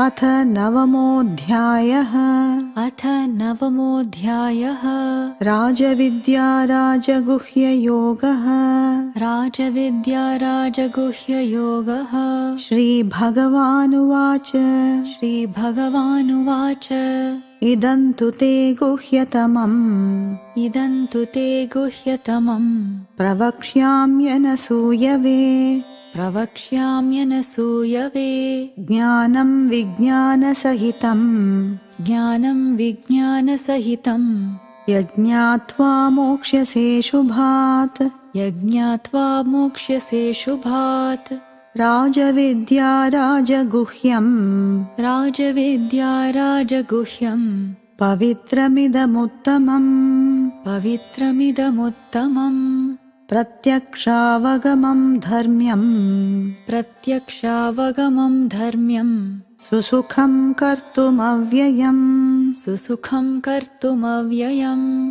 अथ नवमोऽध्यायः। अथ नवमोऽध्यायः। राजविद्या राजगुह्ययोगः। राजविद्या राजगुह्ययोगः। श्रीभगवानुवाच। श्रीभगवानुवाच। इदं तु ते गुह्यतमम्। इदं तु ते गुह्यतमम् प्रवक्ष्याम्यनसूयवे प्रवक्ष्याम्यनसूयवे ज्ञानं विज्ञानसहितम्। ज्ञानं विज्ञानसहितम्। यज्ञात्वा मोक्ष्यसे शुभात्। यज्ञात्वा मोक्ष्यसे शुभात्। राजविद्या राजगुह्यम्। राजविद्या राजगुह्यम्। पवित्रमिदमुत्तमम्। पवित्रमिदमुत्तमम् प्रत्यक्षावगमम् धर्म्यम् प्रत्यक्षावगमं धर्म्यम् सुसुखम् कर्तुमव्ययम्। सुसुखं कर्तुमव्ययम्